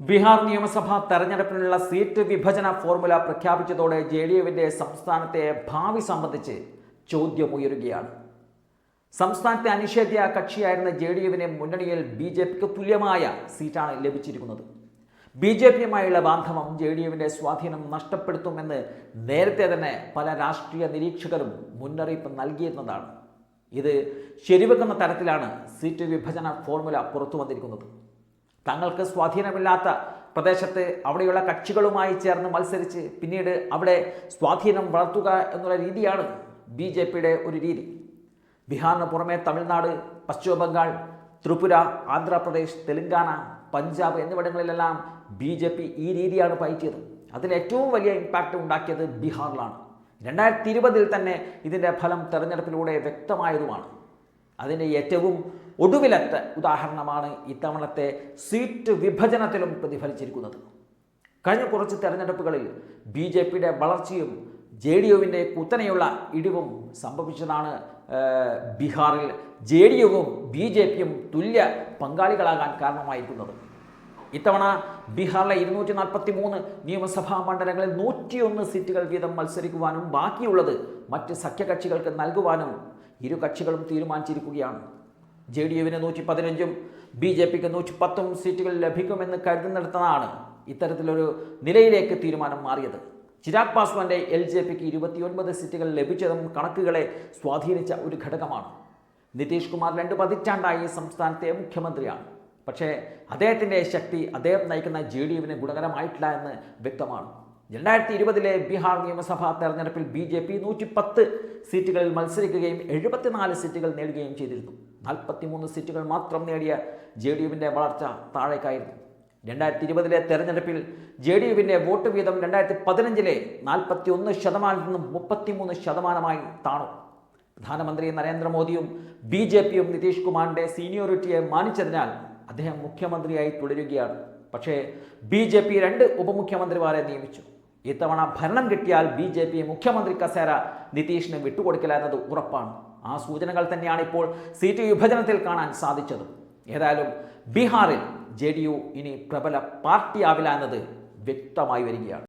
ബീഹാർ നിയമസഭാ തെരഞ്ഞെടുപ്പിനുള്ള സീറ്റ് വിഭജന ഫോർമുല പ്രഖ്യാപിച്ചതോടെ ജെ ഡി യുവിന്റെ സംസ്ഥാനത്തെ ഭാവി സംബന്ധിച്ച് ചോദ്യമുയരുകയാണ്. സംസ്ഥാനത്തെ അനിഷേധ്യ കക്ഷിയായിരുന്ന ജെ ഡി യുവിനെ മുന്നണിയിൽ ബി ജെ പിക്ക് തുല്യമായ സീറ്റാണ് ലഭിച്ചിരിക്കുന്നത്. ബി ജെ പിയുമായുള്ള ബാന്ധവം ജെ ഡി യുവിന്റെ സ്വാധീനം നഷ്ടപ്പെടുത്തുമെന്ന് നേരത്തെ തന്നെ പല രാഷ്ട്രീയ നിരീക്ഷകരും മുന്നറിയിപ്പ് നൽകിയിരുന്നതാണ്. ഇത് ശരിവെക്കുന്ന തരത്തിലാണ് സീറ്റ് വിഭജന ഫോർമുല പുറത്തു വന്നിരിക്കുന്നത് തങ്ങൾക്ക് സ്വാധീനമില്ലാത്ത പ്രദേശത്ത് അവിടെയുള്ള കക്ഷികളുമായി ചേർന്ന് മത്സരിച്ച് പിന്നീട് അവിടെ സ്വാധീനം വളർത്തുക എന്നുള്ള രീതിയാണ് ബി ജെ പിയുടെ ഒരു രീതി. ബീഹാറിന് പുറമെ തമിഴ്നാട് പശ്ചിമ ബംഗാൾ ത്രിപുര ആന്ധ്രാപ്രദേശ് തെലങ്കാന പഞ്ചാബ് എന്നിവിടങ്ങളിലെല്ലാം ബി ജെ പി ഈ രീതിയാണ് പയറ്റിയത്. അതിൽ ഏറ്റവും വലിയ ഇമ്പാക്റ്റ് ഉണ്ടാക്കിയത് ബീഹാറിലാണ്. രണ്ടായിരത്തി ഇരുപതിൽ തന്നെ ഇതിന്റെ ഫലം തെരഞ്ഞെടുപ്പിലൂടെ വ്യക്തമായതുമാണ്. അതിന്റെ ഏറ്റവും ഒടുവിലത്തെ ഉദാഹരണമാണ് ഇത്തവണത്തെ സീറ്റ് വിഭജനത്തിലും പ്രതിഫലിച്ചിരിക്കുന്നത്. കഴിഞ്ഞ കുറച്ച് തെരഞ്ഞെടുപ്പുകളിൽ ബി ജെ പിയുടെ വളർച്ചയും ജെ ഡി യുവിന്റെ കുത്തനെയുള്ള ഇടിവും സംഭവിച്ചതാണ് ബീഹാറിൽ ജെ ഡി യുവും ബി ജെ പിയും തുല്യ പങ്കാളികളാകാൻ കാരണമായിരിക്കുന്നത്. ഇത്തവണ ബീഹാറിലെ ഇരുന്നൂറ്റി നാൽപ്പത്തി മൂന്ന് നിയമസഭാ മണ്ഡലങ്ങളിൽ നൂറ്റിയൊന്ന് സീറ്റുകൾ വീതം മത്സരിക്കുവാനും ബാക്കിയുള്ളത് മറ്റ് സഖ്യകക്ഷികൾക്ക് നൽകുവാനും ഇരു കക്ഷികളും തീരുമാനിച്ചിരിക്കുകയാണ്. ജെ ഡി യുവിന് നൂറ്റി പതിനഞ്ചും ബി ജെ പിക്ക് നൂറ്റി പത്തും സീറ്റുകൾ ലഭിക്കുമെന്ന് കരുതുന്നിടത്താണ് ഇത്തരത്തിലൊരു നിലയിലേക്ക് തീരുമാനം മാറിയത്. ചിരാഗ് പാസ്വാന്റെ എൽ ജെ പിക്ക് ഇരുപത്തിയൊൻപത് സീറ്റുകൾ ലഭിച്ചതും കണക്കുകളെ സ്വാധീനിച്ച ഒരു ഘടകമാണ്. നിതീഷ് കുമാർ രണ്ട് പതിറ്റാണ്ടായി സംസ്ഥാനത്തെ മുഖ്യമന്ത്രിയാണ്. പക്ഷേ അദ്ദേഹത്തിന്റെ ശക്തി അദ്ദേഹം നയിക്കുന്ന ജെ ഡി യുവിന് ഗുണകരമായിട്ടില്ല എന്ന് വ്യക്തമാണ്. രണ്ടായിരത്തി ഇരുപതിലെ ബീഹാർ നിയമസഭാ തെരഞ്ഞെടുപ്പിൽ ബി ജെ പി നൂറ്റി പത്ത് സീറ്റുകളിൽ മത്സരിക്കുകയും എഴുപത്തിനാല് സീറ്റുകൾ നേടുകയും ചെയ്തിരുന്നു. നാൽപ്പത്തിമൂന്ന് സീറ്റുകൾ മാത്രം നേടിയ ജെ ഡി യുവിന്റെ വളർച്ച താഴേക്കായിരുന്നു. രണ്ടായിരത്തി ഇരുപതിലെ തെരഞ്ഞെടുപ്പിൽ ജെ ഡി യുവിന്റെ വോട്ട് വീതം രണ്ടായിരത്തി പതിനഞ്ചിലെ നാൽപ്പത്തി ഒന്ന് ശതമാനത്തിൽ നിന്നും മുപ്പത്തിമൂന്ന് ശതമാനമായി താണു. പ്രധാനമന്ത്രി നരേന്ദ്രമോദിയും ബി ജെ പിയും നിതീഷ് കുമാറിന്റെ സീനിയോറിറ്റിയെ മാനിച്ചതിനാൽ അദ്ദേഹം മുഖ്യമന്ത്രിയായി തുടരുകയാണ്. പക്ഷേ ബി ജെ പി രണ്ട് ഉപമുഖ്യമന്ത്രിമാരെ നിയമിച്ചു. ഇത്തവണ ഭരണം കിട്ടിയാൽ ബി ജെ പി മുഖ്യമന്ത്രി കസേര നിതീഷിന് വിട്ടുകൊടുക്കില്ല എന്നത് ഉറപ്പാണ്. ആ സൂചനകൾ തന്നെയാണ് ഇപ്പോൾ സീറ്റ് വിഭജനത്തിൽ കാണാൻ സാധിച്ചത്. ഏതായാലും ബീഹാറിൽ ജെ ഡി യു ഇനി പ്രബല പാർട്ടിയാവില്ല എന്നത് വ്യക്തമായി വരികയാണ്.